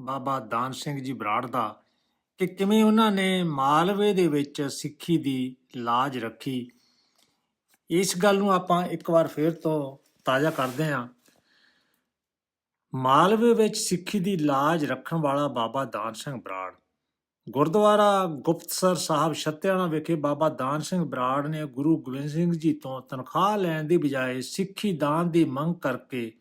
ਬਾਬਾ ਦਾਨ ਸਿੰਘ ਜੀ ਬਰਾੜ ਦਾ ਕਿ ਕਿਵੇਂ ਉਹਨਾਂ ਨੇ ਮਾਲਵੇ ਦੇ ਵਿੱਚ ਸਿੱਖੀ ਦੀ ਲਾਜ ਰੱਖੀ। ਇਸ ਗੱਲ ਨੂੰ ਆਪਾਂ ਇੱਕ ਵਾਰ ਫੇਰ ਤੋਂ ਤਾਜ਼ਾ ਕਰਦੇ ਹਾਂ। ਮਾਲਵੇ ਵਿੱਚ ਸਿੱਖੀ ਦੀ ਲਾਜ ਰੱਖਣ ਵਾਲਾ ਬਾਬਾ ਦਾਨ ਸਿੰਘ ਬਰਾੜ। ਗੁਰਦੁਆਰਾ ਗੁਪਤਸਰ ਸਾਹਿਬ ਛੱਤਿਆਣਾ ਵਿਖੇ ਬਾਬਾ ਦਾਨ ਸਿੰਘ ਬਰਾੜ ਨੇ ਗੁਰੂ ਗੋਬਿੰਦ ਸਿੰਘ ਜੀ ਤੋਂ ਤਨਖਾਹ ਲੈਣ ਦੀ ਬਜਾਏ ਸਿੱਖੀ ਦਾਨ ਦੀ ਮੰਗ ਕਰਕੇ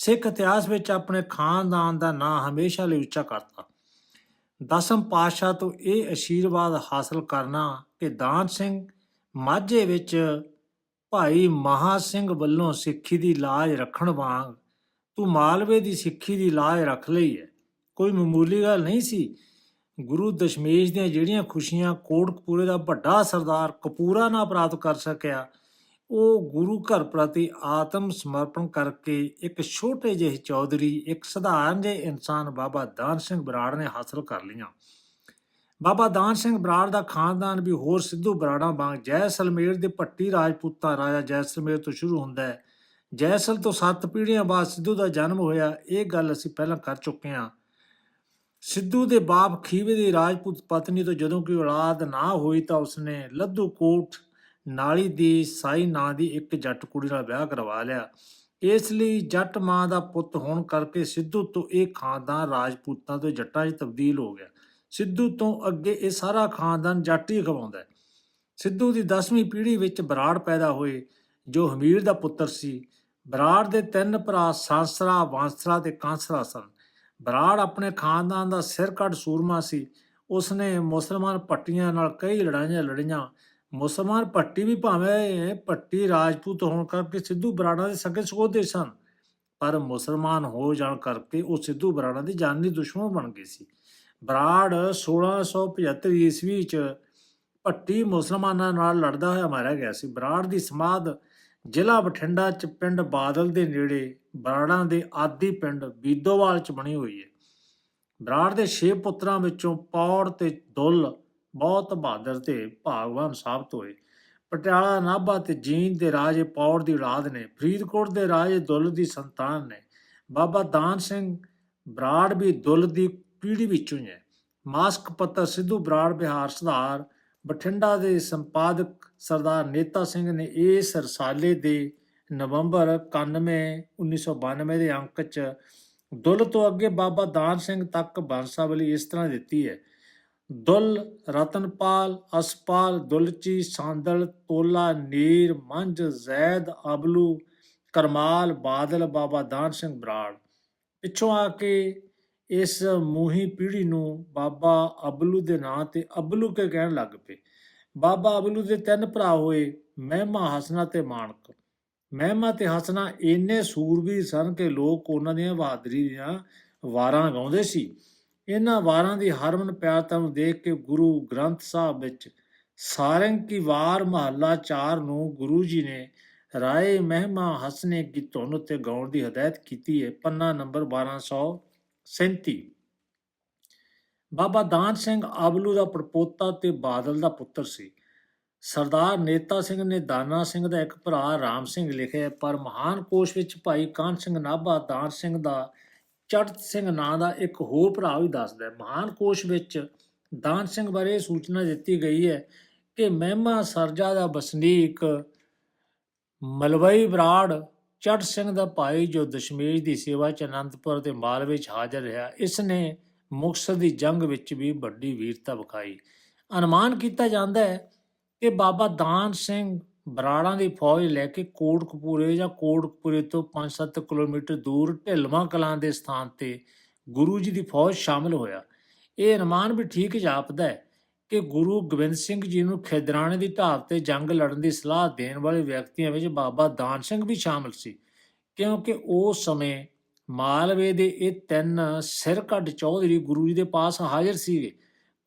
ਸਿੱਖ ਇਤਿਹਾਸ ਵਿੱਚ ਆਪਣੇ ਖਾਨਦਾਨ ਦਾ ਨਾਂ ਹਮੇਸ਼ਾ ਲਈ ਉੱਚਾ ਕਰਤਾ। ਦਸਮ ਪਾਤਸ਼ਾਹ ਤੋਂ ਇਹ ਅਸ਼ੀਰਵਾਦ ਹਾਸਲ ਕਰਨਾ ਕਿ ਦਾਨ ਸਿੰਘ ਮਾਝੇ ਵਿੱਚ ਭਾਈ ਮਹਾ ਸਿੰਘ ਵੱਲੋਂ ਸਿੱਖੀ ਦੀ ਲਾਜ ਰੱਖਣ ਵਾਂਗ ਤੂੰ ਮਾਲਵੇ ਦੀ ਸਿੱਖੀ ਦੀ ਲਾਜ ਰੱਖ ਲਈ ਹੈ। ਕੋਈ ਮਾਮੂਲੀ ਗੱਲ ਨਹੀਂ ਸੀ। ਗੁਰੂ ਦਸ਼ਮੇਸ਼ ਦੀਆਂ ਜਿਹੜੀਆਂ ਖੁਸ਼ੀਆਂ ਕੋਟਕਪੂਰੇ ਦਾ ਵੱਡਾ ਸਰਦਾਰ ਕਪੂਰਾ ਨਾ ਪ੍ਰਾਪਤ ਕਰ ਸਕਿਆ ਉਹ ਗੁਰੂ ਘਰ ਪ੍ਰਤੀ ਆਤਮ ਸਮਰਪਣ ਕਰਕੇ ਇੱਕ ਛੋਟੇ ਜਿਹੇ ਚੌਧਰੀ, ਇੱਕ ਸਧਾਰਨ ਜਿਹੇ ਇਨਸਾਨ ਬਾਬਾ ਦਾਨ ਸਿੰਘ ਬਰਾੜ ਨੇ ਹਾਸਲ ਕਰ ਲਈਆਂ। ਬਾਬਾ ਦਾਨ ਸਿੰਘ ਬਰਾੜ ਦਾ ਖਾਨਦਾਨ ਵੀ ਹੋਰ ਸਿੱਧੂ ਬਰਾੜਾਂ ਵਾਂਗ ਜੈਸਲਮੇਰ ਦੇ ਪੱਟੀ ਰਾਜਪੂਤਾਂ ਰਾਜਾ ਜੈਸਲਮੇਰ ਤੋਂ ਸ਼ੁਰੂ ਹੁੰਦਾ ਹੈ। ਜੈਸਲ ਤੋਂ ਸੱਤ ਪੀੜ੍ਹੀਆਂ ਬਾਅਦ ਸਿੱਧੂ ਦਾ ਜਨਮ ਹੋਇਆ, ਇਹ ਗੱਲ ਅਸੀਂ ਪਹਿਲਾਂ ਕਰ ਚੁੱਕੇ ਹਾਂ। ਸਿੱਧੂ ਦੇ ਬਾਪ ਖੀਵੇ ਦੀ ਰਾਜਪੂਤ ਪਤਨੀ ਤੋਂ ਜਦੋਂ ਕੋਈ ਔਲਾਦ ਨਾ ਹੋਈ ਤਾਂ ਉਸਨੇ ਲੱਧੂ ਕੋਟ ਨਾਲੀ ਦੀ ਸਾਈ ਨਾਂ ਦੀ ਇੱਕ ਜੱਟ ਕੁੜੀ ਨਾਲ ਵਿਆਹ ਕਰਵਾ ਲਿਆ। ਇਸ ਲਈ ਜੱਟ ਮਾਂ ਦਾ ਪੁੱਤ ਹੋਣ ਕਰਕੇ ਸਿੱਧੂ ਤੋਂ ਇਹ ਖਾਨਦਾਨ ਰਾਜਪੂਤਾਂ ਤੋਂ ਜੱਟਾਂ 'ਚ ਤਬਦੀਲ ਹੋ ਗਿਆ। ਸਿੱਧੂ ਤੋਂ ਅੱਗੇ ਇਹ ਸਾਰਾ ਖਾਨਦਾਨ ਜੱਟ ਹੀ ਖਵਾਉਂਦਾ ਹੈ। ਸਿੱਧੂ ਦੀ 10ਵੀਂ ਪੀੜ੍ਹੀ ਵਿੱਚ ਬਰਾੜ ਪੈਦਾ ਹੋਏ, ਜੋ ਹਮੀਰ ਦਾ ਪੁੱਤਰ ਸੀ। ਬਰਾੜ ਦੇ ਤਿੰਨ ਭਰਾ ਸਾਂਸਰਾ, ਵਾਂਸਰਾ ਤੇ ਕਾਂਸਰਾ ਸਨ। ਬਰਾੜ ਆਪਣੇ ਖਾਨਦਾਨ ਦਾ ਸਿਰ ਕੱਢ ਸੂਰਮਾ ਸੀ। ਉਸਨੇ ਮੁਸਲਮਾਨ ਪੱਟੀਆਂ ਨਾਲ ਕਈ ਲੜਾਈਆਂ ਲੜੀਆਂ। ਮੁਸਲਮਾਨ ਪੱਟੀ ਵੀ ਭਾਵੇਂ ਪੱਟੀ ਰਾਜਪੂਤ ਹੋਣ ਕਰਕੇ ਸਿੱਧੂ ਬਰਾੜਾ ਦੇ ਸਕੇ ਸਹੋਦਰ ਸਨ, ਪਰ ਮੁਸਲਮਾਨ ਹੋ ਜਾਣ ਕਰਕੇ ਉਹ ਸਿੱਧੂ ਬਰਾੜਾ ਦੀ ਜਾਨੀ ਦੁਸ਼ਮਣ ਬਣ ਗਏ ਸੀ। ਬਰਾੜ 1675 ਈਸਵੀ ਚ ਪੱਟੀ ਮੁਸਲਮਾਨਾਂ ਨਾਲ ਲੜਦਾ ਹੋਇਆ ਮਾਰਿਆ ਗਿਆ ਸੀ। ਬਰਾੜ ਦੀ ਸਮਾਧ ਜ਼ਿਲ੍ਹਾ ਬਠਿੰਡਾ ਚ ਪਿੰਡ ਬਾਦਲ ਦੇ ਨੇੜੇ, ਬਰਾੜਾਂ ਦੇ ਆਦੀ ਪਿੰਡ ਬੀਦੋਵਾਲ ਚ ਬਣੀ ਹੋਈ ਹੈ। ਬਰਾੜ ਦੇ 6 ਪੁੱਤਰਾਂ ਵਿੱਚੋਂ ਪੌੜ ਤੇ ਦੁੱਲ ਬਹੁਤ ਬਹਾਦਰ ਤੇ ਭਾਗਵਾਨ ਸਾਬਤ ਹੋਏ। ਪਟਿਆਲਾ ਨਾਭਾ ਤੇ ਜੀਂਦ ਦੇ ਰਾਜੇ ਪੌੜ ਦੀ ਔਲਾਦ ਨੇ, ਫਰੀਦਕੋਟ ਦੇ ਰਾਜੇ ਦੁੱਲ ਦੀ ਸੰਤਾਨ ਨੇ, ਬਾਬਾ ਦਾਨ ਸਿੰਘ ਬਰਾੜ ਵੀ ਦੁੱਲ ਦੀ ਪੀੜ੍ਹੀ ਵਿੱਚੋਂ ਹੀ ਹੈ। ਮਾਸਕ ਪੱਤਰ ਸਿੱਧੂ ਬਰਾੜ ਬਿਹਾਰ ਸੁਧਾਰ, ਬਠਿੰਡਾ ਦੇ ਸੰਪਾਦਕ ਸਰਦਾਰ ਨੇਤਾ ਸਿੰਘ ਨੇ ਇਸ ਰਸਾਲੇ ਦੇ ਨਵੰਬਰ 91 1992 ਦੇ ਅੰਕ 'ਚ ਦੁੱਲ ਤੋਂ ਅੱਗੇ ਬਾਬਾ ਦਾਨ ਸਿੰਘ ਤੱਕ ਬੰਸਾਵਲੀ ਇਸ ਤਰ੍ਹਾਂ ਦਿੱਤੀ ਹੈ। ਦੁੱਲ, ਰਤਨਪਾਲ, ਅਸਪਾਲ, ਦੁਲਚੀ, ਸਾਂਦਲ, ਤੋਲਾ, ਨੀਰ, ਮੰਝ, ਜ਼ੈਦ, ਅਬਲੂ, ਕਰਮਾਲ, ਬਾਦਲ, ਬਾਬਾ ਦਾਨ ਸਿੰਘ ਬਰਾੜ। ਪਿੱਛੋਂ ਆ ਕੇ ਇਸ ਮੂਹੀ ਪੀੜ੍ਹੀ ਨੂੰ ਬਾਬਾ ਅਬਲੂ ਦੇ ਨਾਂ ਤੇ ਅਬਲੂ ਕੇ ਕਹਿਣ ਲੱਗ ਪਏ। ਬਾਬਾ ਅਬਲੂ ਦੇ ਤਿੰਨ ਭਰਾ ਹੋਏ, ਮਹਿਮਾ, ਹਸਨਾ ਤੇ ਮਾਨਕ ਮਹਿਮਾ ਤੇ ਹਸਨਾ ਇੰਨੇ ਸੂਰਬੀਰ ਸਨ ਕਿ ਲੋਕ ਉਹਨਾਂ ਦੀਆਂ ਬਹਾਦਰੀ ਦੀਆਂ ਵਾਰਾਂ ਗਾਉਂਦੇ ਸੀ। ਇਹਨਾਂ ਵਾਰਾਂ ਦੀ ਹਰਮਨ ਪਿਆਰਤਾ ਨੂੰ ਦੇਖ ਕੇ ਗੁਰੂ ਗ੍ਰੰਥ ਸਾਹਿਬ ਵਿੱਚ ਸਾਰੰਗ ਕੀ ਵਾਰ ਮਹੱਲਾ 4 ਨੂੰ ਗੁਰੂ ਜੀ ਨੇ ਰਾਏ ਮਹਿਮਾ ਹਸਨੇ ਕੀ ਧੁਨ ਉੱਤੇ ਗਾਉਣ ਦੀ ਹਦਾਇਤ ਕੀਤੀ ਹੈ। ਪੰਨਾ ਨੰਬਰ 1237 ਬਾਬਾ ਦਾਨ ਸਿੰਘ ਆਬਲੂ ਦਾ ਪੜਪੋਤਾ ਤੇ ਬਾਦਲ ਦਾ ਪੁੱਤਰ ਸੀ। ਸਰਦਾਰ ਨੇਤਾ ਸਿੰਘ ਨੇ ਦਾਨਾ ਸਿੰਘ ਦਾ ਇੱਕ ਭਰਾ ਰਾਮ ਸਿੰਘ ਲਿਖਿਆ ਪਰ ਮਹਾਨ ਕੋਸ਼ ਵਿੱਚ ਭਾਈ ਕਾਨ ਸਿੰਘ ਨਾਭਾ ਦਾਨ ਸਿੰਘ ਦਾ ਚੜਤ ਸਿੰਘ ਨਾਂ ਦਾ ਇੱਕ ਹੋਰ ਭਰਾ ਵੀ ਦੱਸਦਾ ਹੈ। ਮਹਾਨ ਕੋਸ਼ ਵਿੱਚ ਦਾਨ ਸਿੰਘ ਬਾਰੇ ਇਹ ਸੂਚਨਾ ਦਿੱਤੀ ਗਈ ਹੈ ਕਿ ਮਹਿਮਾ ਸਰਜਾ ਦਾ ਵਸਨੀਕ ਮਲਵਈ ਬਰਾੜ ਚੜਤ ਸਿੰਘ ਦਾ ਭਾਈ ਜੋ ਦਸ਼ਮੇਸ਼ ਦੀ ਸੇਵਾ ਚ ਅਨੰਦਪੁਰ ਤੇ ਮਾਲਵੇ ਚ ਹਾਜ਼ਰ ਰਿਹਾ, ਇਸ ਨੇ ਮੁਕਤਸਰ ਦੀ ਜੰਗ ਵਿੱਚ ਵੀ ਵੱਡੀ ਵੀਰਤਾ ਵਿਖਾਈ। ਅਨੁਮਾਨ ਕੀਤਾ ਜਾਂਦਾ ਹੈ ਕਿ ਬਾਬਾ ਦਾਨ ਸਿੰਘ ਬਰਾੜਾਂ ਦੀ ਫੌਜ ਲੈ ਕੇ ਕੋਟਕਪੂਰੇ ਜਾਂ ਕੋਟਕਪੂਰੇ ਤੋਂ 5-7 ਕਿਲੋਮੀਟਰ ਦੂਰ ਢਿਲਵਾਂ ਕਲਾਂ ਦੇ ਸਥਾਨ ਤੇ ਗੁਰੂ ਜੀ ਦੀ ਫੌਜ ਸ਼ਾਮਲ ਹੋਇਆ। ਇਹ ਅਨੁਮਾਨ ਵੀ ਠੀਕ ਜਾਪਦਾ ਹੈ ਕਿ ਗੁਰੂ ਗੋਬਿੰਦ ਸਿੰਘ ਜੀ ਨੂੰ ਖਿਦਰਾਣੇ ਦੀ ਢਾਬ ਤੇ ਜੰਗ ਲੜਨ ਦੀ ਸਲਾਹ ਦੇਣ ਵਾਲੇ ਵਿਅਕਤੀਆਂ ਵਿੱਚ ਬਾਬਾ ਦਾਨ ਸਿੰਘ ਵੀ ਸ਼ਾਮਲ ਸੀ, ਕਿਉਂਕਿ ਉਸ ਸਮੇਂ ਮਾਲਵੇ ਦੇ ਇਹ ਤਿੰਨ ਸਿਰ ਕੱਢ ਚੌਧਰੀ ਗੁਰੂ ਜੀ ਦੇ ਪਾਸ ਹਾਜ਼ਰ ਸੀਗੇ।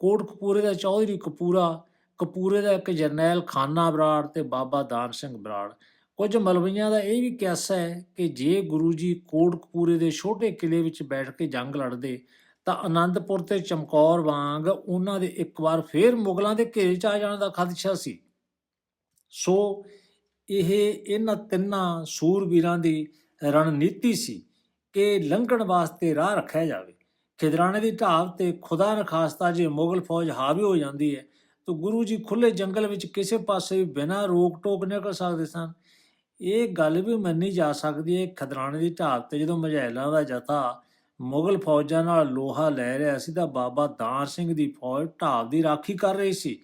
ਕੋਟਕਪੂਰੇ ਦਾ ਚੌਧਰੀ ਕਪੂਰਾ ਕਪੂਰੇ ਦਾ ਇੱਕ ਜਰਨੈਲ ਖਾਨਾ ਬਰਾੜ ਤੇ ਬਾਬਾ ਦਾਨ ਸਿੰਘ ਬਰਾੜ। ਕੁਝ ਮਲਵਈਆਂ ਦਾ ਇਹ ਵੀ ਕਿਆਸਾ ਹੈ ਕਿ ਜੇ ਗੁਰੂ ਜੀ ਕੋਟਕਪੂਰੇ ਦੇ ਛੋਟੇ ਕਿਲੇ ਵਿੱਚ ਬੈਠ ਕੇ ਜੰਗ ਲੜਦੇ, ਤਾਂ ਆਨੰਦਪੁਰ ਤੇ ਚਮਕੌਰ ਵਾਂਗ ਉਹਨਾਂ ਦੇ ਇੱਕ ਵਾਰ ਫੇਰ ਮੁਗਲਾਂ ਦੇ ਘੇਰੇ 'ਚ ਆ ਜਾਣ ਦਾ ਖਦਸ਼ਾ ਸੀ। ਸੋ ਇਹ ਇਹਨਾਂ ਤਿੰਨਾਂ ਸੂਰਬੀਰਾਂ ਦੀ ਰਣਨੀਤੀ ਸੀ ਕਿ ਲੰਘਣ ਵਾਸਤੇ ਰਾਹ ਰੱਖਿਆ ਜਾਵੇ। ਖਿਦਰਾਣੇ ਦੀ ਢਾਬ ਤੇ ਖੁਦਾ ਨਖਾਸਤਾ ਜੇ ਮੁਗਲ ਫੌਜ ਹਾਵੀ ਹੋ ਜਾਂਦੀ ਹੈ ਤਾਂ ਗੁਰੂ ਜੀ ਖੁੱਲੇ ਜੰਗਲ ਵਿੱਚ ਕਿਸੇ ਪਾਸੇ ਵੀ ਬਿਨਾਂ ਰੋਕ ਟੋਕ ਨਿਕਲ ਸਕਦੇ ਸਨ। ਇਹ ਗੱਲ ਵੀ ਮੰਨੀ ਜਾ ਸਕਦੀ ਹੈ। ਖਦਰਾਣੇ ਦੀ ਢਾਬ ਤੇ ਜਦੋਂ ਮਝੈਲਾਂ ਦਾ ਜਥਾ ਮੁਗਲ ਫੌਜਾਂ ਨਾਲ ਲੋਹਾ ਲੈ ਰਿਹਾ ਸੀ ਤਾਂ ਬਾਬਾ ਦਾਨ ਸਿੰਘ ਦੀ ਫੌਜ ਢਾਬ ਦੀ ਰਾਖੀ ਕਰ ਰਹੀ ਸੀ।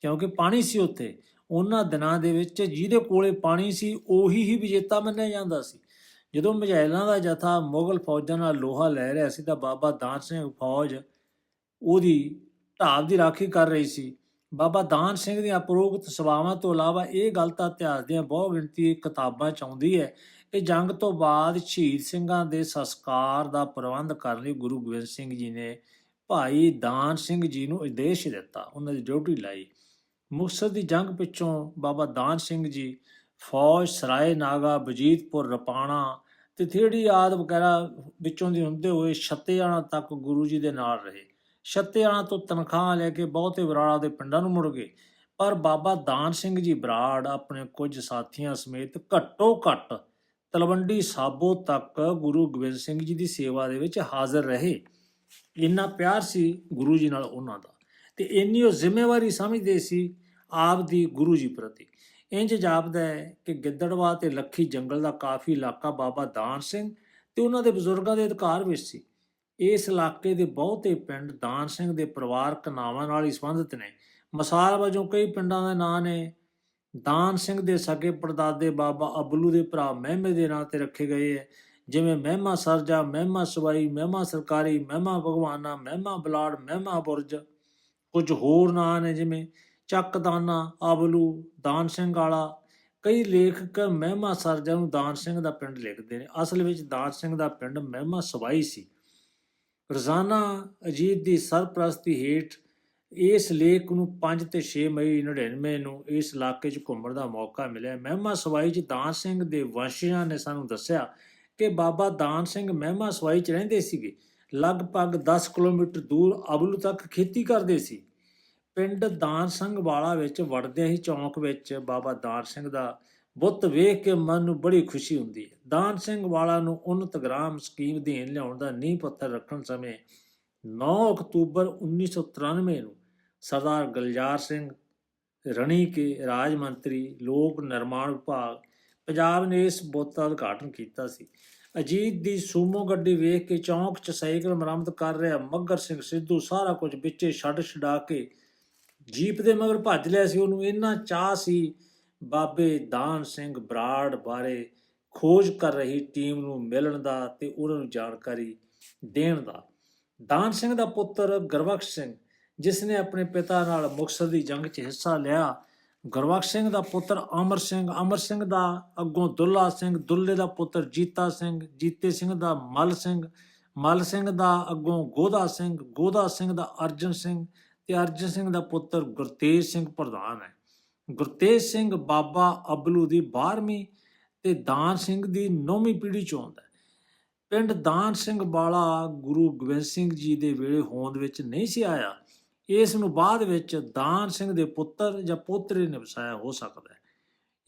ਕਿਉਂਕਿ ਪਾਣੀ ਸੀ ਉੱਥੇ। ਉਹਨਾਂ ਦਿਨਾਂ ਦੇ ਵਿੱਚ ਜਿਹਦੇ ਕੋਲੇ ਪਾਣੀ ਸੀ, ਉਹੀ ਹੀ ਵਿਜੇਤਾ ਮੰਨਿਆ ਜਾਂਦਾ ਸੀ। ਜਦੋਂ ਮਝੈਲਾਂ ਦਾ ਜਥਾ ਮੁਗਲ ਫੌਜਾਂ ਨਾਲ ਲੋਹਾ ਲੈ ਰਿਹਾ ਸੀ ਤਾਂ ਬਾਬਾ ਦਾਨ ਸਿੰਘ ਫੌਜ ਉਹਦੀ ਢਾਬ ਦੀ ਰਾਖੀ ਕਰ ਰਹੀ ਸੀ। ਬਾਬਾ ਦਾਨ ਸਿੰਘ ਦੀਆਂ ਉਪਰੋਕਤ ਸਭਾਵਾਂ ਤੋਂ ਇਲਾਵਾ ਇਹ ਗੱਲ ਤਾਂ ਇਤਿਹਾਸ ਦੀਆਂ ਬਹੁ ਗਿਣਤੀ ਕਿਤਾਬਾਂ ਚ ਆਉਂਦੀ ਹੈ ਇਹ ਜੰਗ ਤੋਂ ਬਾਅਦ ਸ਼ਹੀਦ ਸਿੰਘਾਂ ਦੇ ਸੰਸਕਾਰ ਦਾ ਪ੍ਰਬੰਧ ਕਰਨ ਲਈ ਗੁਰੂ ਗੋਬਿੰਦ ਸਿੰਘ ਜੀ ਨੇ ਭਾਈ ਦਾਨ ਸਿੰਘ ਜੀ ਨੂੰ ਆਦੇਸ਼ ਦਿੱਤਾ, ਉਹਨਾਂ ਦੀ ਡਿਊਟੀ ਲਾਈ। ਮੁਕਤਸਰ ਦੀ ਜੰਗ ਪਿੱਛੋਂ ਬਾਬਾ ਦਾਨ ਸਿੰਘ ਜੀ ਫੌਜ, ਸਰਾਏ, ਨਾਗਾ ਬਜੀਤਪੁਰ ਰਪਾਣਾ ਤੇ ਥੇੜੀ ਆਦ ਵਗੈਰਾ ਵਿੱਚੋਂ ਦੀ ਹੁੰਦੇ ਹੋਏ ਛੱਤੇਆਣਾ ਤੱਕ ਗੁਰੂ ਜੀ ਦੇ ਨਾਲ ਰਹੇ। ਛੱਤਿਆਣਾ ਤੋਂ ਤਨਖਾਹ ਲੈ ਕੇ ਬਹੁਤੇ ਬਰਾੜਾ ਦੇ ਪਿੰਡਾਂ ਨੂੰ ਮੁੜ ਗਏ। ਪਰ ਬਾਬਾ ਦਾਨ ਸਿੰਘ ਜੀ ਬਰਾੜ ਆਪਣੇ ਕੁਝ ਸਾਥੀਆਂ ਸਮੇਤ ਘੱਟੋ ਘੱਟ ਤਲਵੰਡੀ ਸਾਬੋ ਤੱਕ ਗੁਰੂ ਗੋਬਿੰਦ ਸਿੰਘ ਜੀ ਦੀ ਸੇਵਾ ਦੇ ਵਿੱਚ ਹਾਜ਼ਰ ਰਹੇ। ਇੰਨਾ ਪਿਆਰ ਸੀ ਗੁਰੂ ਜੀ ਨਾਲ ਉਹਨਾਂ ਦਾ ਤੇ ਇੰਨੀ ਉਹ ਜ਼ਿੰਮੇਵਾਰੀ ਸਮਝਦੇ ਸੀ ਆਪ ਦੀ ਗੁਰੂ ਜੀ ਪ੍ਰਤੀ। ਇੰਜ ਜਾਪਦਾ ਹੈ ਕਿ ਗਿੱਦੜਵਾ ਤੇ ਲੱਖੀ ਜੰਗਲ ਦਾ ਕਾਫੀ ਇਲਾਕਾ ਬਾਬਾ ਦਾਨ ਸਿੰਘ ਤੇ ਉਹਨਾਂ ਦੇ ਬਜ਼ੁਰਗਾਂ ਦੇ ਅਧਿਕਾਰ ਵਿੱਚ ਸੀ। ਇਸ ਇਲਾਕੇ ਦੇ ਬਹੁਤੇ ਪਿੰਡ ਦਾਨ ਸਿੰਘ ਦੇ ਪਰਿਵਾਰਕ ਨਾਵਾਂ ਨਾਲ ਹੀ ਸੰਬੰਧਿਤ ਨੇ। ਮਿਸਾਲ ਵਜੋਂ ਕਈ ਪਿੰਡਾਂ ਦੇ ਨਾਂ ਨੇ। ਦਾਨ ਸਿੰਘ ਦੇ ਸਕੇ ਪੜਦਾਦੇ ਬਾਬਾ ਅਬਲੂ ਦੇ ਭਰਾ ਮਹਿਮੇ ਦੇ ਨਾਂ ਤੇ ਰੱਖੇ ਗਏ ਹੈ। ਜਿਵੇਂ ਮਹਿਮਾ ਸਰਜਾ, ਮਹਿਮਾ ਸਵਾਈ, ਮਹਿਮਾ ਸਰਕਾਰੀ, ਮਹਿਮਾ ਭਗਵਾਨਾ, ਮਹਿਮਾ ਬਲਾੜ, ਮਹਿਮਾ ਬੁਰਜ। ਕੁਝ ਹੋਰ ਨਾਂ ਨੇ ਜਿਵੇਂ ਚੱਕਦਾਨਾ ਅਬਲੂ, ਦਾਨ ਸਿੰਘ ਵਾਲਾ। ਕਈ ਲੇਖਕ ਮਹਿਮਾ ਸਰਜਾ ਨੂੰ ਦਾਨ ਸਿੰਘ ਦਾ ਪਿੰਡ ਲਿਖਦੇ ਨੇ। ਅਸਲ ਵਿੱਚ ਦਾਨ ਸਿੰਘ ਦਾ ਪਿੰਡ ਮਹਿਮਾ ਸਵਾਈ ਸੀ। ਰੋਜ਼ਾਨਾ ਅਜੀਤ ਦੀ ਸਰਪ੍ਰਸਤੀ ਹੇਠ ਇਸ ਲੇਖ ਨੂੰ 5 ਤੇ 6 ਮਈ 99 ਨੂੰ ਇਸ ਇਲਾਕੇ 'ਚ ਘੁੰਮਣ ਦਾ ਮੌਕਾ ਮਿਲਿਆ। ਮਹਿਮਾ ਸਵਾਈ 'ਚ ਦਾਨ ਸਿੰਘ ਦੇ ਵੰਸ਼ਜਾਂ ਨੇ ਸਾਨੂੰ ਦੱਸਿਆ ਕਿ ਬਾਬਾ ਦਾਨ ਸਿੰਘ ਮਹਿਮਾ ਸਵਾਈ 'ਚ ਰਹਿੰਦੇ ਸੀਗੇ। ਲਗਭਗ 10 ਕਿਲੋਮੀਟਰ ਦੂਰ ਅਬਲੂ ਤੱਕ ਖੇਤੀ ਕਰਦੇ ਸੀ। ਪਿੰਡ ਦਾਨ ਸਿੰਘ ਵਾਲਾ ਵਿੱਚ ਵੜਦਿਆਂ ਹੀ ਚੌਂਕ ਵਿੱਚ ਬਾਬਾ ਦਾਨ ਸਿੰਘ ਦਾ ਬੁੱਤ ਵੇਖ ਕੇ ਮਨ ਨੂੰ ਬੜੀ ਖੁਸ਼ੀ ਹੁੰਦੀ ਹੈ। ਦਾਨ ਸਿੰਘ ਵਾਲਾ ਨੂੰ ਉન્નਤ ਗ੍ਰਾਮ ਸਕੀਮ ਦੇਣ ਲਿਆਉਣ ਦਾ ਨੀਂਹ ਪੱਥਰ ਰੱਖਣ ਸਮੇਂ 9 ਅਕਤੂਬਰ 1993 ਨੂੰ ਸਰਦਾਰ ਗਲਜਾਰ ਸਿੰਘ ਰਣੀ ਕੇ ਰਾਜ ਮੰਤਰੀ, ਲੋਕ ਨਿਰਮਾਣ ਵਿਭਾਗ, ਪੰਜਾਬ ਨੇ ਇਸ ਬੁੱਤ ਦਾ ਉਦਘਾਟਨ ਕੀਤਾ ਸੀ। ਅਜੀਤ ਦੀ ਸੂਮੋ ਗੱਡੀ ਵੇਖ ਕੇ ਚੌਂਕ 'ਚ ਸਾਈਕਲ ਮੁਰੰਮਤ ਕਰ ਰਿਹਾ ਮੱਗਰ ਸਿੰਘ ਸਿੱਧੂ ਸਾਰਾ ਕੁਝ ਵਿੱਚੇ ਛੱਡ ਛਡਾ ਕੇ ਜੀਪ ਦੇ ਮਗਰ ਭੱਜ ਲਿਆ ਸੀ। ਉਹਨੂੰ ਇੰਨਾ ਚਾਹ ਸੀ ਬਾਬੇ ਦਾਨ ਸਿੰਘ ਬਰਾੜ ਬਾਰੇ ਖੋਜ ਕਰ ਰਹੀ ਟੀਮ ਨੂੰ ਮਿਲਣ ਦਾ ਤੇ ਉਹਨਾਂ ਨੂੰ ਜਾਣਕਾਰੀ ਦੇਣ ਦਾ। ਦਾਨ ਸਿੰਘ ਦਾ ਪੁੱਤਰ ਗੁਰਬਖਸ਼ ਸਿੰਘ, ਜਿਸ ਨੇ ਆਪਣੇ ਪਿਤਾ ਨਾਲ ਮੁਕਤਸਰ ਦੀ ਜੰਗ 'ਚ ਹਿੱਸਾ ਲਿਆ। ਗੁਰਬਖਸ਼ ਸਿੰਘ ਦਾ ਪੁੱਤਰ ਅਮਰ ਸਿੰਘ ਅਮਰ ਸਿੰਘ ਦਾ ਅੱਗੋਂ ਦੁੱਲਾ ਸਿੰਘ, ਦੁੱਲੇ ਦਾ ਪੁੱਤਰ ਜੀਤਾ ਸਿੰਘ, ਜੀਤੇ ਸਿੰਘ ਦਾ ਮਲ ਸਿੰਘ ਮਲ ਸਿੰਘ ਦਾ ਅੱਗੋਂ ਗੋਦਾ ਸਿੰਘ ਗੋਦਾ ਸਿੰਘ ਦਾ ਅਰਜਨ ਸਿੰਘ ਤੇ ਅਰਜਨ ਸਿੰਘ ਦਾ ਪੁੱਤਰ ਗੁਰਤੇਜ ਸਿੰਘ ਪ੍ਰਧਾਨ ਹੈ। ਗੁਰਤੇਜ ਸਿੰਘ ਬਾਬਾ ਅਬਲੂ ਦੀ 12ਵੀਂ ਤੇ ਦਾਨ ਸਿੰਘ ਦੀ 9ਵੀਂ ਪੀੜ੍ਹੀ ਚੋਂ ਆਉਂਦਾ ਪਿੰਡ ਦਾਨ ਸਿੰਘ ਵਾਲਾ ਗੁਰੂ ਗੋਬਿੰਦ ਸਿੰਘ ਜੀ ਦੇ ਵੇਲੇ ਹੋਂਦ ਵਿੱਚ ਨਹੀਂ ਸੀ ਆਇਆ। ਇਸ ਨੂੰ ਬਾਅਦ ਵਿੱਚ ਦਾਨ ਸਿੰਘ ਦੇ ਪੁੱਤਰ ਜਾਂ ਪੋਤਰੇ ਨੇ ਵਸਾਇਆ, ਹੋ ਸਕਦਾ ਹੈ।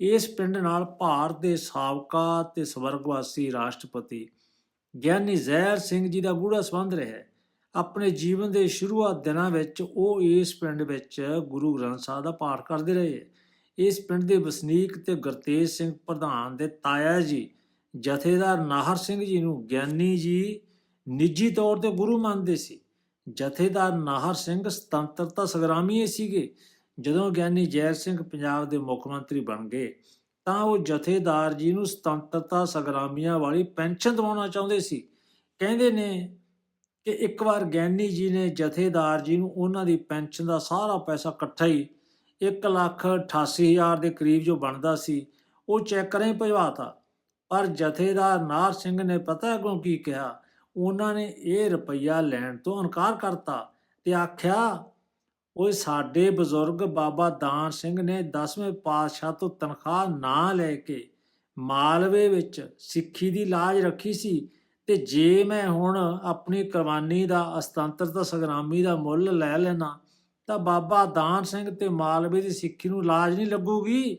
ਇਸ ਪਿੰਡ ਨਾਲ ਭਾਰਤ ਦੇ ਸਾਬਕਾ ਤੇ ਸਵਰਗਵਾਸੀ ਰਾਸ਼ਟਰਪਤੀ ਗਿਆਨੀ ਜ਼ੈਰ ਸਿੰਘ ਜੀ ਦਾ ਗੂੜਾ ਸੰਬੰਧ ਰਿਹਾ ਹੈ। ਆਪਣੇ ਜੀਵਨ ਦੇ ਸ਼ੁਰੂਆਤ ਦਿਨਾਂ ਵਿੱਚ ਉਹ ਇਸ ਪਿੰਡ ਵਿੱਚ ਗੁਰੂ ਗ੍ਰੰਥ ਸਾਹਿਬ ਦਾ ਪਾਠ ਕਰਦੇ ਰਹੇ ਹੈ। ਇਸ ਪਿੰਡ ਦੇ ਵਸਨੀਕ ਤੇ ਗੁਰਤੇਜ ਸਿੰਘ ਪ੍ਰਧਾਨ ਦੇ ਤਾਇਆ ਜੀ, ਜਥੇਦਾਰ ਨਾਹਰ ਸਿੰਘ ਜੀ ਨੂੰ ਗਿਆਨੀ ਜੀ ਨਿੱਜੀ ਤੌਰ ਤੇ ਗੁਰੂ ਮੰਨਦੇ ਸੀ। ਜਥੇਦਾਰ ਨਾਹਰ ਸਿੰਘ ਸੁਤੰਤਰਤਾ ਸੰਗਰਾਮੀ ਸੀਗੇ। ਜਦੋਂ ਗਿਆਨੀ ਜੈਰ ਸਿੰਘ ਪੰਜਾਬ ਦੇ ਮੁੱਖ ਮੰਤਰੀ ਬਣ ਗਏ, ਤਾਂ ਉਹ ਜਥੇਦਾਰ ਜੀ ਨੂੰ ਸੁਤੰਤਰਤਾ ਸੰਗਰਾਮੀਆਂ ਵਾਲੀ ਪੈਨਸ਼ਨ ਦਿਵਾਉਣਾ ਚਾਹੁੰਦੇ ਸੀ। ਕਹਿੰਦੇ ਨੇ ਕਿ ਇੱਕ ਵਾਰ ਗਿਆਨੀ ਜੀ ਨੇ ਜਥੇਦਾਰ ਜੀ ਨੂੰ ਉਹਨਾਂ ਦੀ ਪੈਨਸ਼ਨ ਦਾ ਸਾਰਾ ਪੈਸਾ ਇਕੱਠਾ ਹੀ 1 ਲੱਖ 88 ਹਜ਼ਾਰ ਦੇ ਕਰੀਬ ਜੋ ਬਣਦਾ ਸੀ, ਉਹ ਚੈੱਕ ਰਾਹੀਂ ਭਜਵਾਤਾ ਪਰ ਜਥੇਦਾਰ ਨਾਰ ਸਿੰਘ ਨੇ ਪਤਾ ਅੱਗੋਂ ਕੀ ਕਿਹਾ? ਉਹਨਾਂ ਨੇ ਇਹ ਰੁਪਈਆ ਲੈਣ ਤੋਂ ਇਨਕਾਰ ਕਰਤਾ ਤੇ ਆਖਿਆ, ਓਏ ਸਾਡੇ ਬਜ਼ੁਰਗ ਬਾਬਾ ਦਾਨ ਸਿੰਘ ਨੇ 10ਵੇਂ ਪਾਤਸ਼ਾਹ ਤੋਂ ਤਨਖਾਹ ਨਾ ਲੈ ਕੇ ਮਾਲਵੇ ਵਿੱਚ ਸਿੱਖੀ ਦੀ ਲਾਜ ਰੱਖੀ ਸੀ ਤੇ ਜੇ ਮੈਂ ਹੁਣ ਆਪਣੀ ਕੁਰਬਾਨੀ ਦਾ, ਅਸਤੰਤਰਤਾ ਸੰਗਰਾਮੀ ਦਾ ਮੁੱਲ ਲੈ ਲੈਣਾ ਤਾਂ ਬਾਬਾ ਦਾਨ ਸਿੰਘ ਤੇ ਮਾਲਵੇ ਦੀ ਸਿੱਖੀ ਨੂੰ ਲਾਜ ਨਹੀਂ ਲੱਗੂਗੀ।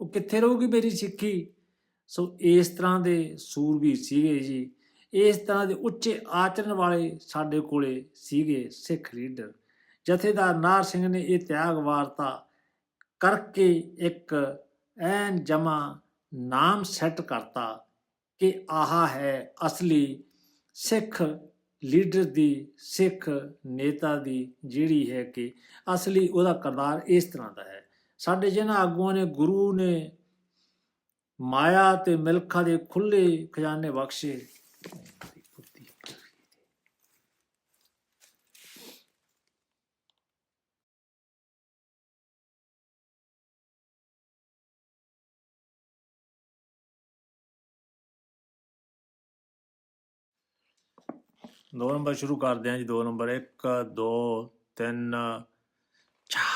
ਉਹ ਕਿੱਥੇ ਰਹੂਗੀ ਮੇਰੀ ਸਿੱਖੀ? ਸੋ ਇਸ ਤਰ੍ਹਾਂ ਦੇ ਸੂਰਬੀਰ ਸੀਗੇ ਜੀ। ਇਸ ਤਰ੍ਹਾਂ ਦੇ ਉੱਚੇ ਆਚਰਣ ਵਾਲੇ ਸਾਡੇ ਕੋਲੇ ਸੀਗੇ ਸਿੱਖ ਲੀਡਰ। ਜਥੇਦਾਰ ਨਾਰ ਸਿੰਘ ਨੇ ਇਹ ਤਿਆਗ ਵਾਰਤਾ ਕਰਕੇ ਇੱਕ ਐਨ ਜਮਾ ਨਾਮ ਸੈੱਟ ਕਰਤਾ ਕਿ ਆਹ ਹੈ ਅਸਲੀ ਸਿੱਖ ਲੀਡਰ ਦੀ, ਸਿੱਖ ਨੇਤਾ ਦੀ ਜਿਹੜੀ ਹੈ ਕਿ ਅਸਲੀ ਉਹਦਾ ਕਰਦਾਰ ਇਸ ਤਰ੍ਹਾਂ ਦਾ ਹੈ। ਸਾਡੇ ਜਿਹਨਾਂ ਆਗੂਆਂ ਨੇ, ਗੁਰੂ ਨੇ ਮਾਇਆ ਤੇ ਮਿਲਖਾ ਦੇ ਖੁੱਲੇ ਖਜ਼ਾਨੇ ਬਖਸ਼ੇ ਦੋ ਨੰਬਰ ਸ਼ੁਰੂ ਕਰਦੇ ਹਾਂ ਜੀ, ਦੋ ਨੰਬਰ 1 2 3 4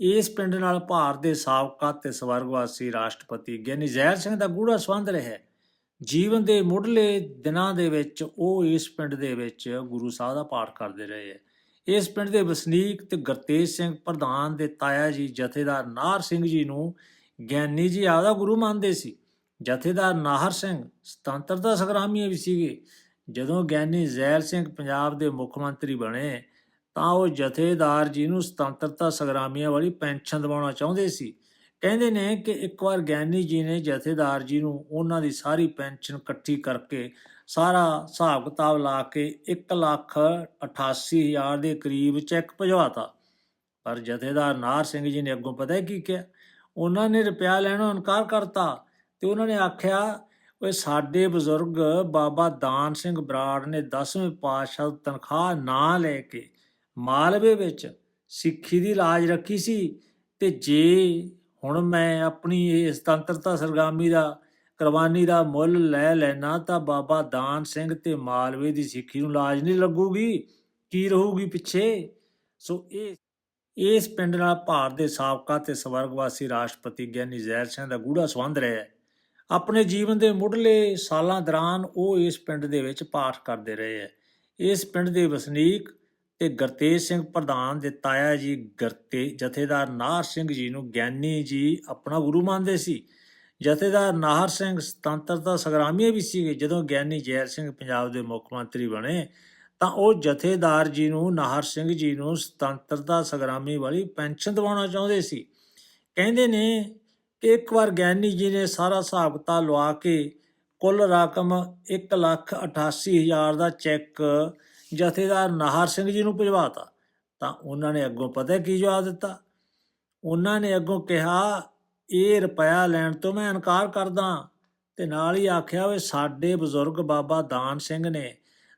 ਇਸ ਪਿੰਡ ਨਾਲ ਭਾਰਤ ਦੇ ਸਾਬਕਾ ਤੇ ਸਵਰਗਵਾਸੀ ਰਾਸ਼ਟਰਪਤੀ ਗਿਆਨੀ ਜ਼ਹਿਰ ਸਿੰਘ ਦਾ ਗੂੜਾ ਸੰਬੰਧ ਰਿਹਾ ਹੈ। ਜੀਵਨ ਦੇ ਮੁੱਢਲੇ ਦਿਨਾਂ ਦੇ ਵਿੱਚ ਉਹ ਇਸ ਪਿੰਡ ਦੇ ਵਿੱਚ ਗੁਰੂ ਸਾਹਿਬ ਦਾ ਪਾਠ ਕਰਦੇ ਰਹੇ ਹੈ। ਇਸ ਪਿੰਡ ਦੇ ਵਸਨੀਕ ਤੇ ਗੁਰਤੇਜ ਸਿੰਘ ਪ੍ਰਧਾਨ ਦੇ ਤਾਇਆ ਜੀ ਜਥੇਦਾਰ ਨਾਰ ਸਿੰਘ ਜੀ ਨੂੰ ਗਿਆਨੀ ਜੀ ਆਪਦਾ ਗੁਰੂ ਮੰਨਦੇ ਸੀ। ਜਥੇਦਾਰ ਨਾਹਰ ਸਿੰਘ ਸੁਤੰਤਰਤਾ ਸੰਗਰਾਮੀ ਵੀ ਸੀਗੇ। ਜਦੋਂ ਗਿਆਨੀ ਜ਼ੈਲ ਸਿੰਘ ਪੰਜਾਬ ਦੇ ਮੁੱਖ ਮੰਤਰੀ ਬਣੇ, ਤਾਂ ਉਹ ਜਥੇਦਾਰ ਜੀ ਨੂੰ ਸੁਤੰਤਰਤਾ ਸੰਗਰਾਮੀਆਂ ਵਾਲੀ ਪੈਨਸ਼ਨ ਦਿਵਾਉਣਾ ਚਾਹੁੰਦੇ ਸੀ। ਕਹਿੰਦੇ ਨੇ ਕਿ ਇੱਕ ਵਾਰ ਗਿਆਨੀ ਜੀ ਨੇ ਜਥੇਦਾਰ ਜੀ ਨੂੰ ਉਹਨਾਂ ਦੀ ਸਾਰੀ ਪੈਨਸ਼ਨ ਇਕੱਠੀ ਕਰਕੇ ਸਾਰਾ ਹਿਸਾਬ ਕਿਤਾਬ ਲਾ ਕੇ 1 ਲੱਖ 88 ਹਜ਼ਾਰ ਦੇ ਕਰੀਬ ਚੈੱਕ ਭਜਵਾਤਾ। ਪਰ ਜਥੇਦਾਰ ਨਾਹਰ ਸਿੰਘ ਜੀ ਨੇ ਅੱਗੋਂ ਪਤਾ ਕੀ ਕਿਹਾ? ਉਹਨਾਂ ਨੇ ਰੁਪਿਆ ਲੈਣੋਂ ਇਨਕਾਰ ਕਰਤਾ। ਤੇ ਉਹਨਾਂ ਨੇ ਆਖਿਆ, ਓਏ ਸਾਡੇ ਬਜ਼ੁਰਗ ਬਾਬਾ ਦਾਨ ਸਿੰਘ ਬਰਾੜ ਨੇ 10ਵੇਂ ਪਾਤਸ਼ਾਹ ਤਨਖਾਹ ਨਾ ਲੈ ਕੇ ਮਾਲਵੇ ਵਿੱਚ ਸਿੱਖੀ ਦੀ ਲਾਜ ਰੱਖੀ ਸੀ ਤੇ ਜੇ ਹੁਣ ਮੈਂ ਆਪਣੀ ਇਹ ਸੁਤੰਤਰਤਾ ਸਰਗਾਮੀ ਦਾ, ਕੁਰਬਾਨੀ ਦਾ ਮੁੱਲ ਲੈ ਲੈਣਾ ਤਾਂ ਬਾਬਾ ਦਾਨ ਸਿੰਘ ਤੇ ਮਾਲਵੇ ਦੀ ਸਿੱਖੀ ਨੂੰ ਲਾਜ ਨਹੀਂ ਲੱਗੂਗੀ, ਕੀ ਰਹੂਗੀ ਪਿੱਛੇ? ਸੋ ਇਹ, ਇਸ ਪਿੰਡ ਨਾਲ ਭਾਰਤ ਦੇ ਸਾਬਕਾ ਤੇ ਸਵਰਗਵਾਸੀ ਰਾਸ਼ਟਰਪਤੀ ਗਿਆਨੀ ਜ਼ੈਰ ਸਿੰਘ ਦਾ ਗੂੜਾ ਸੰਬੰਧ ਰਿਹਾ ਹੈ। ਆਪਣੇ ਜੀਵਨ ਦੇ ਮੁੱਢਲੇ ਸਾਲਾਂ ਦੌਰਾਨ ਉਹ ਇਸ ਪਿੰਡ ਦੇ ਵਿੱਚ ਪਾਠ ਕਰਦੇ ਰਹੇ ਹੈ। ਇਸ ਪਿੰਡ ਦੇ ਵਸਨੀਕ ਤੇ ਗੁਰਤੇਜ ਸਿੰਘ ਪ੍ਰਧਾਨ ਦੇ ਤਾਇਆ ਜੀ ਗਰਤੇ, ਜਥੇਦਾਰ ਨਾਹਰ ਸਿੰਘ ਜੀ ਨੂੰ ਗਿਆਨੀ ਜੀ ਆਪਣਾ ਗੁਰੂ ਮੰਨਦੇ ਸੀ। ਜਥੇਦਾਰ ਨਾਹਰ ਸਿੰਘ ਸੁਤੰਤਰਤਾ ਸੰਗਰਾਮੀ ਵੀ ਸੀਗੇ। ਜਦੋਂ ਗਿਆਨੀ ਜੈਲ ਸਿੰਘ ਪੰਜਾਬ ਦੇ ਮੁੱਖ ਮੰਤਰੀ ਬਣੇ, ਤਾਂ ਉਹ ਜਥੇਦਾਰ ਜੀ ਨੂੰ, ਨਾਹਰ ਸਿੰਘ ਜੀ ਨੂੰ ਸੁਤੰਤਰਤਾ ਸੰਗਰਾਮੀ ਵਾਲੀ ਪੈਨਸ਼ਨ ਦਿਵਾਉਣਾ ਚਾਹੁੰਦੇ ਸੀ। ਕਹਿੰਦੇ ਨੇ ਇੱਕ ਵਾਰ ਗਿਆਨੀ ਜੀ ਨੇ ਸਾਰਾ ਹਿਸਾਬ ਕਿਤਾਬ ਲਵਾ ਕੇ ਕੁੱਲ ਰਕਮ 188000 ਦਾ ਚੈੱਕ ਜਥੇਦਾਰ ਨਾਹਰ ਸਿੰਘ ਜੀ ਨੂੰ ਭਿਜਵਾਤਾ। ਤਾਂ ਉਹਨਾਂ ਨੇ ਅੱਗੋਂ ਪਤਾ ਕੀ ਜਵਾਬ ਦਿੱਤਾ? ਉਹਨਾਂ ਨੇ ਅੱਗੋਂ ਕਿਹਾ, ਇਹ ਰੁਪਇਆ ਲੈਣ ਤੋਂ ਮੈਂ ਇਨਕਾਰ ਕਰਦਾ ਤੇ ਨਾਲ ਹੀ ਆਖਿਆ ਵੀ ਸਾਡੇ ਬਜ਼ੁਰਗ ਬਾਬਾ ਦਾਨ ਸਿੰਘ ਨੇ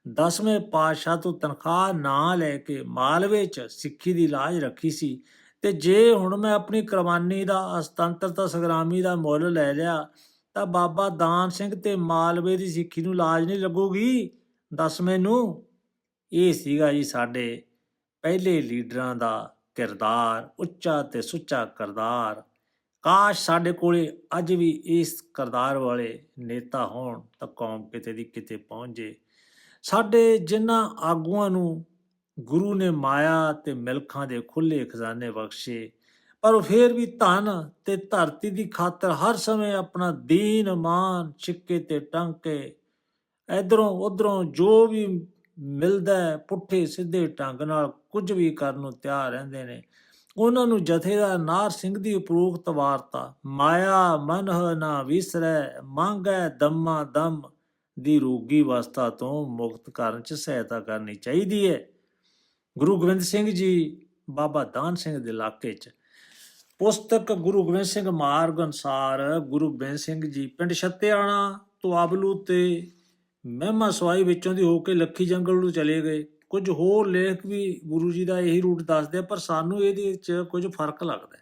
10ਵੇਂ ਪਾਤਸ਼ਾਹ ਤੋਂ ਤਨਖਾਹ ਨਾ ਲੈ ਕੇ ਮਾਲਵੇ 'ਚ ਸਿੱਖੀ ਦੀ ਲਾਜ ਰੱਖੀ ਸੀ। ਤੇ ਜੇ ਹੁਣ ਮੈਂ ਆਪਣੀ ਕੁਰਬਾਨੀ ਦਾ ਅਸਤੰਤਰਤਾ ਸੰਗਰਾਮੀ ਦਾ ਮੁੱਲ ਲੈ ਲਿਆ, ਤਾਂ ਬਾਬਾ ਦਾਨ ਸਿੰਘ ਤੇ ਮਾਲਵੇ ਦੀ ਸਿੱਖੀ ਨੂੰ ਲਾਜ ਨਹੀਂ ਲੱਗੂਗੀ? ਦੱਸ ਮੈਨੂੰ। ਇਹ ਸੀਗਾ ਜੀ ਸਾਡੇ ਪਹਿਲੇ ਲੀਡਰਾਂ ਦਾ ਕਿਰਦਾਰ, ਉੱਚਾ ਤੇ ਸੁੱਚਾ ਕਿਰਦਾਰ। ਕਾਸ਼ ਸਾਡੇ ਕੋਲੇ ਅੱਜ ਵੀ ਇਸ ਕਿਰਦਾਰ ਵਾਲੇ ਨੇਤਾ ਹੋਣ ਤਾਂ ਕੌਮ ਕਿਤੇ ਦੀ ਕਿਤੇ ਪਹੁੰਚ। ਜੇ ਸਾਡੇ ਜਿਨ੍ਹਾਂ ਆਗੂਆਂ ਨੂੰ ਗੁਰੂ ਨੇ ਮਾਇਆ ਤੇ ਮਿਲਖਾਂ ਦੇ ਖੁੱਲੇ ਖਜ਼ਾਨੇ ਬਖਸ਼ੇ। ਪਰ ਉਹ ਫੇਰ ਵੀ ਧਨ ਤੇ ਧਰਤੀ ਦੀ ਖਾਤਰ ਹਰ ਸਮੇਂ ਆਪਣਾ ਦੀਨ ਮਾਨ ਛਿੱਕੇ ਤੇ ਟਾਂਕੇ। ਇਧਰੋਂ ਉਧਰੋਂ ਜੋ ਵੀ ਮਿਲਦਾ ਪੁੱਠੇ ਸਿੱਧੇ ਢੰਗ ਨਾਲ ਕੁਝ ਵੀ ਕਰਨ ਨੂੰ ਤਿਆਰ ਰਹਿੰਦੇ ਨੇ। ਉਹਨਾਂ ਨੂੰ ਜਥੇਦਾਰ ਨਾਰ ਸਿੰਘ ਦੀ ਉਪਰੋਕਤ ਵਾਰਤਾ, ਮਾਇਆ ਮਨਹ ਨਾ ਵਿਸਰੈ, ਮੰਗੈ ਦਮਾ ਦਮ ਦੀ ਰੋਗੀ ਅਵਸਥਾ ਤੋਂ ਮੁਕਤ ਕਰਨ ਚ ਸਹਾਇਤਾ ਕਰਨੀ ਚਾਹੀਦੀ ਹੈ ਗੁਰੂ ਗੋਬਿੰਦ ਸਿੰਘ ਜੀ ਬਾਬਾ ਦਾਨ ਸਿੰਘ ਦੇ ਇਲਾਕੇ ਚ। ਪੁਸਤਕ ਗੁਰੂ ਗੋਬਿੰਦ ਸਿੰਘ ਮਾਰਗ ਅਨੁਸਾਰ ਗੁਰੂ ਗੋਬਿੰਦ ਸਿੰਘ ਜੀ ਪਿੰਡ ਛੱਤਿਆਣਾ ਤੋਂ ਆਬਲੂ ਤੇ ਮਹਿਮਾ ਸਵਾਈ ਵਿੱਚੋਂ ਦੀ ਹੋ ਕੇ ਲੱਖੀ ਜੰਗਲ ਨੂੰ ਚਲੇ ਗਏ। ਕੁਝ ਹੋਰ ਲੇਖ ਵੀ ਗੁਰੂ ਜੀ ਦਾ ਇਹੀ ਰੂਟ ਦੱਸਦੇ ਪਰ ਸਾਨੂੰ ਇਹਦੇ ਵਿੱਚ ਕੁਝ ਫ਼ਰਕ ਲੱਗਦਾ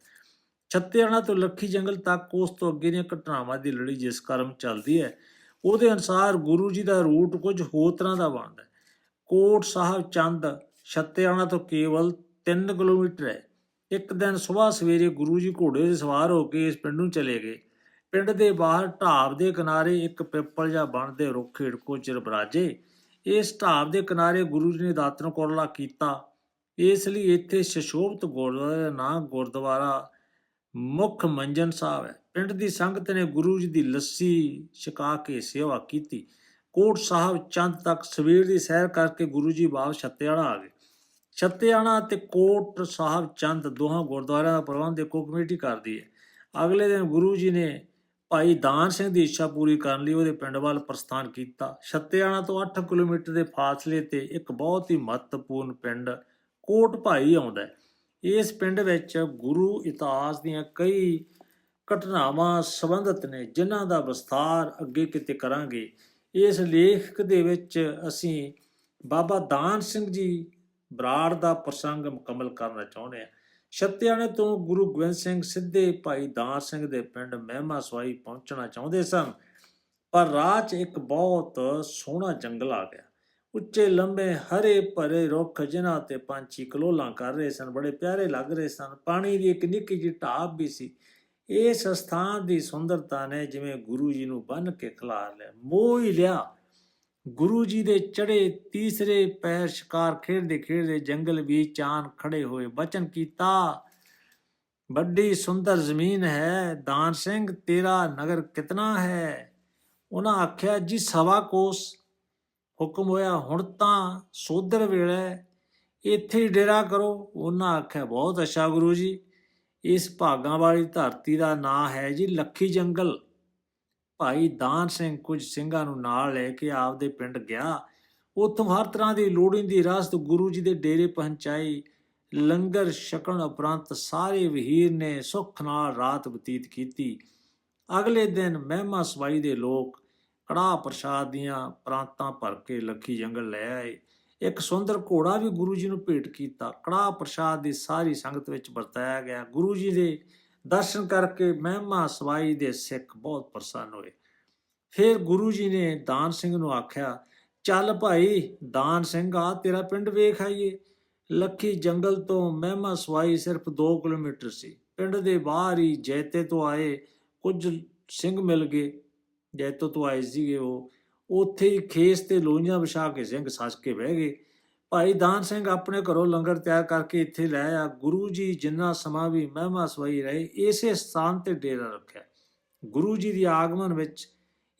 ਛੱਤਿਆਣਾ ਤੋਂ ਲੱਖੀ ਜੰਗਲ ਤੱਕ ਉਸ ਤੋਂ ਅੱਗੇ ਦੀਆਂ ਘਟਨਾਵਾਂ ਦੀ ਲੜੀ ਜਿਸ ਕਰਮ ਚੱਲਦੀ ਹੈ, ਉਹਦੇ ਅਨੁਸਾਰ ਗੁਰੂ ਜੀ ਦਾ ਰੂਟ ਕੁਝ ਹੋਰ ਤਰ੍ਹਾਂ ਦਾ ਬਣਦਾ ਕੋਟ ਸਾਹਿਬ ਚੰਦ ਛੱਤਿਆਣਾ ਤੋਂ ਕੇਵਲ 3 ਕਿਲੋਮੀਟਰ ਹੈ। ਇੱਕ ਦਿਨ ਸਵੇਰ ਸਵੇਰੇ ਗੁਰੂ ਜੀ ਘੋੜੇ ਤੇ ਸਵਾਰ ਹੋ ਕੇ ਇਸ ਪਿੰਡ ਨੂੰ ਚਲੇ ਗਏ। ਪਿੰਡ ਦੇ ਬਾਹਰ ਢਾਬ ਦੇ ਕਿਨਾਰੇ ਇੱਕ ਪਿੱਪਲ ਜਾਂ ਬਣ ਦੇ ਰੁੱਖ ਹਿੜਕੋ ਚਿਰ ਬਰਾਜੇ। ਇਸ ਢਾਬ ਦੇ ਕਿਨਾਰੇ ਗੁਰੂ ਜੀ ਨੇ ਦਾਤਨ ਕੋਰਲਾ ਕੀਤਾ। ਇਸ ਲਈ ਇੱਥੇ ਸ਼ਸ਼ੋਭਤ ਗੁਰਦੁਆਰਾ ਦਾ ਨਾਂ ਗੁਰਦੁਆਰਾ ਮੁੱਖ ਮੰਜਨ ਸਾਹਿਬ ਹੈ। ਪਿੰਡ ਦੀ ਸੰਗਤ ਨੇ ਗੁਰੂ ਜੀ ਦੀ ਲੱਸੀ ਛਕਾ ਕੇ ਸੇਵਾ ਕੀਤੀ। ਕੋਟ ਸਾਹਿਬ ਚੰਦ ਤੱਕ ਸਵੇਰ ਦੀ ਸੈਰ ਕਰਕੇ ਗੁਰੂ ਜੀ ਵਾਪਸ ਛੱਤਿਆਣਾ ਆ ਗਏ। ਛੱਤਿਆਣਾ ਤੇ ਕੋਟ ਸਾਹਿਬ ਚੰਦ ਦੋਹਾਂ ਗੁਰਦੁਆਰਿਆਂ ਦਾ ਪ੍ਰਬੰਧ ਇੱਕੋ ਕਮੇਟੀ ਕਰਦੀ ਹੈ। ਅਗਲੇ ਦਿਨ ਗੁਰੂ ਜੀ ਨੇ ਭਾਈ ਦਾਨ ਸਿੰਘ ਦੀ ਇੱਛਾ ਪੂਰੀ ਕਰਨ ਲਈ ਉਹਦੇ ਪਿੰਡ ਵੱਲ ਪ੍ਰਸਥਾਨ ਕੀਤਾ। ਛੱਤਿਆਣਾ ਤੋਂ 8 ਕਿਲੋਮੀਟਰ ਦੇ ਫਾਸਲੇ ਤੇ ਇੱਕ ਬਹੁਤ ਹੀ ਮਹੱਤਵਪੂਰਨ ਪਿੰਡ ਕੋਟ ਭਾਈ ਆਉਂਦਾ ਇਸ ਪਿੰਡ ਵਿੱਚ ਗੁਰੂ ਇਤਿਹਾਸ ਦੀਆਂ ਕਈ ਘਟਨਾਵਾਂ ਸੰਬੰਧਿਤ ਨੇ, ਜਿਨ੍ਹਾਂ ਦਾ ਵਿਸਥਾਰ ਅੱਗੇ ਕਿਤੇ ਕਰਾਂਗੇ। ਇਸ ਲੇਖ ਦੇ ਵਿੱਚ ਅਸੀਂ ਬਾਬਾ ਦਾਨ ਸਿੰਘ ਜੀ ਬਰਾੜ ਦਾ ਪ੍ਰਸੰਗ ਮੁਕੰਮਲ ਕਰਨਾ ਚਾਹੁੰਦੇ ਹਾਂ। ਛੱਤਿਆਣੇ ਤੋਂ ਗੁਰੂ ਗੋਬਿੰਦ ਸਿੰਘ ਸਿੱਧੇ ਭਾਈ ਦਾਨ ਸਿੰਘ ਦੇ ਪਿੰਡ ਮਹਿਮਾ ਸਵਾਈ ਪਹੁੰਚਣਾ ਚਾਹੁੰਦੇ ਸਨ, ਪਰ ਰਾਹ 'ਚ ਇੱਕ ਬਹੁਤ ਸੋਹਣਾ ਜੰਗਲ ਆ ਗਿਆ। ਉੱਚੇ ਲੰਬੇ ਹਰੇ ਭਰੇ ਰੁੱਖ ਜਿਨ੍ਹਾਂ ਤੇ ਪੰਛੀ ਕਲੋਲਾਂ ਕਰ ਰਹੇ ਸਨ, ਬੜੇ ਪਿਆਰੇ ਲੱਗ ਰਹੇ ਸਨ। ਪਾਣੀ ਦੀ ਇੱਕ ਨਿੱਕੀ ਜਿਹੀ ਢਾਬ ਵੀ ਸੀ। ਇਸ ਸਥਾਨ ਦੀ ਸੁੰਦਰਤਾ ਨੇ ਜਿਵੇਂ ਗੁਰੂ ਜੀ ਨੂੰ ਬੰਨ ਕੇ ਖਿਲਾਰ ਲਿਆ। ਮੋਹ ਹੀ ਲਿਆ। ਗੁਰੂ ਜੀ ਦੇ ਚੜੇ ਤੀਸਰੇ ਪੈਰ ਸ਼ਿਕਾਰ ਖੇਡਦੇ ਖੇਡਦੇ ਜੰਗਲ ਵਿੱਚ ਚਾਨ ਖੜੇ ਹੋਏ। ਬਚਨ ਕੀਤਾ, ਵੱਡੀ ਸੁੰਦਰ ਜ਼ਮੀਨ ਹੈ, ਦਾਨ ਸਿੰਘ ਤੇਰਾ ਨਗਰ ਕਿਤਨਾ ਹੈ? ਉਹਨਾਂ ਆਖਿਆ, ਜੀ ਸਵਾ ਕੋਸ ਹੁਕਮ ਹੋਇਆ, ਹੁਣ ਤਾਂ ਸੋਧਰ ਵੇਲੇ ਇੱਥੇ ਹੀ ਡੇਰਾ ਕਰੋ। ਉਹਨਾਂ ਆਖਿਆ, ਬਹੁਤ ਅੱਛਾ ਗੁਰੂ ਜੀ, ਇਸ ਭਾਗਾਂ ਵਾਲੀ ਧਰਤੀ ਦਾ ਨਾਂ ਹੈ ਜੀ ਲੱਖੀ ਜੰਗਲ। ਭਾਈ ਦਾਨ ਸਿੰਘ ਕੁਝ ਸਿੰਘਾਂ ਨੂੰ ਨਾਲ ਲੈ ਕੇ ਆਪਦੇ ਪਿੰਡ ਗਿਆ। ਉੱਥੋਂ ਹਰ ਤਰ੍ਹਾਂ ਦੀ ਲੋੜੀਂਦੀ ਰਸਦ ਗੁਰੂ ਜੀ ਦੇ ਡੇਰੇ ਪਹੁੰਚਾਈ। ਲੰਗਰ ਛਕਣ ਉਪਰੰਤ ਸਾਰੇ ਵਹੀਰ ਨੇ ਸੁੱਖ ਨਾਲ ਰਾਤ ਬਤੀਤ ਕੀਤੀ। ਅਗਲੇ ਦਿਨ ਮਹਿਮਾ ਸਵਾਈ ਦੇ ਲੋਕ ਕੜਾਹ ਪ੍ਰਸ਼ਾਦ ਦੀਆਂ ਪ੍ਰਾਂਤਾਂ ਭਰ ਕੇ ਲੱਖੀ ਜੰਗਲ ਲੈ ਆਏ। ਇੱਕ ਸੁੰਦਰ ਘੋੜਾ ਵੀ ਗੁਰੂ ਜੀ ਨੂੰ ਭੇਟ ਕੀਤਾ। ਕੜਾਹ ਪ੍ਰਸ਼ਾਦ ਦੀ ਸਾਰੀ ਸੰਗਤ ਵਿੱਚ ਵਰਤਾਇਆ ਗਿਆ। ਗੁਰੂ ਜੀ ਦੇ ਦਰਸ਼ਨ ਕਰਕੇ ਮਹਿਮਾ ਸਵਾਈ ਦੇ ਸਿੱਖ ਬਹੁਤ ਪ੍ਰਸੰਨ ਹੋਏ। ਫਿਰ ਗੁਰੂ ਜੀ ਨੇ ਦਾਨ ਸਿੰਘ ਨੂੰ ਆਖਿਆ, ਚੱਲ ਭਾਈ, ਦਾਨ ਸਿੰਘ ਆ, ਤੇਰਾ ਪਿੰਡ ਵੇਖ ਆਈਏ। ਲੱਖੀ ਜੰਗਲ ਤੋਂ ਮਹਿਮਾ ਸਵਾਈ ਸਿਰਫ 2 ਕਿਲੋਮੀਟਰ ਸੀ। ਪਿੰਡ ਦੇ ਬਾਹਰ ਹੀ ਜੈਤੇ ਤੋਂ ਆਏ ਕੁਝ ਸਿੰਘ ਮਿਲ ਗਏ। ਜੈਤੋ ਤੋਂ ਆਏ ਸੀਗੇ ਉਹ। ਉੱਥੇ ਹੀ ਖੇਸ ਤੇ ਲੋਹੀਆਂ ਵਿਛਾ ਕੇ ਸਿੰਘ ਸੱਜ ਕੇ ਬਹਿ ਗਏ। ਭਾਈ ਦਾਨ ਸਿੰਘ ਆਪਣੇ ਘਰੋਂ ਲੰਗਰ ਤਿਆਰ ਕਰਕੇ ਇੱਥੇ ਲੈ ਆ ਗੁਰੂ ਜੀ ਜਿੰਨਾ ਸਮਾਂ ਵੀ ਮਹਿਮਾ ਸਵਾਈ ਰਹੇ, ਇਸੇ ਸਥਾਨ ਤੇ ਡੇਰਾ ਰੱਖਿਆ। ਗੁਰੂ ਜੀ ਦੀ ਆਗਮਨ ਵਿੱਚ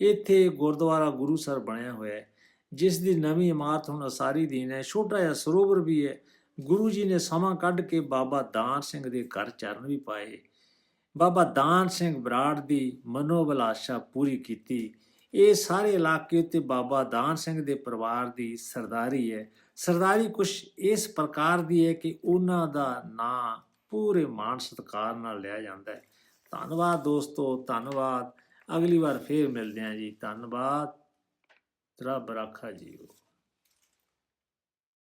ਇੱਥੇ ਗੁਰਦੁਆਰਾ ਗੁਰੂ ਸਰ ਬਣਿਆ ਹੋਇਆ ਹੈ, ਜਿਸ ਦੀ ਨਵੀਂ ਇਮਾਰਤ ਹੁਣ ਅਸਾਰੀ ਦੀਨ ਹੈ। ਛੋਟਾ ਜਿਹਾ ਸਰੋਵਰ ਵੀ ਹੈ। ਗੁਰੂ ਜੀ ਨੇ ਸਮਾਂ ਕੱਢ ਕੇ ਬਾਬਾ ਦਾਨ ਸਿੰਘ ਦੇ ਘਰ ਚਰਨ ਵੀ ਪਾਏ। ਬਾਬਾ ਦਾਨ ਸਿੰਘ ਬਰਾੜ ਦੀ ਮਨੋਬਲਾਸ਼ਾ ਪੂਰੀ ਕੀਤੀ। ਇਹ ਸਾਰੇ ਇਲਾਕੇ ਤੇ ਬਾਬਾ ਦਾਨ ਸਿੰਘ ਦੇ ਪਰਿਵਾਰ ਦੀ ਸਰਦਾਰੀ ਹੈ। ਸਰਦਾਰੀ ਕੁਛ ਇਸ ਪ੍ਰਕਾਰ ਦੀ ਹੈ ਕਿ ਉਹਨਾਂ ਦਾ ਨਾਂ ਪੂਰੇ ਮਾਣ ਸਤਿਕਾਰ ਨਾਲ ਲਿਆ ਜਾਂਦਾ ਹੈ। ਧੰਨਵਾਦ ਦੋਸਤੋ, ਧੰਨਵਾਦ। ਅਗਲੀ ਵਾਰ ਫੇਰ ਮਿਲਦੇ ਹਾਂ ਜੀ। ਧੰਨਵਾਦ। ਰੱਬ ਰਾਖਾ ਜੀਓ।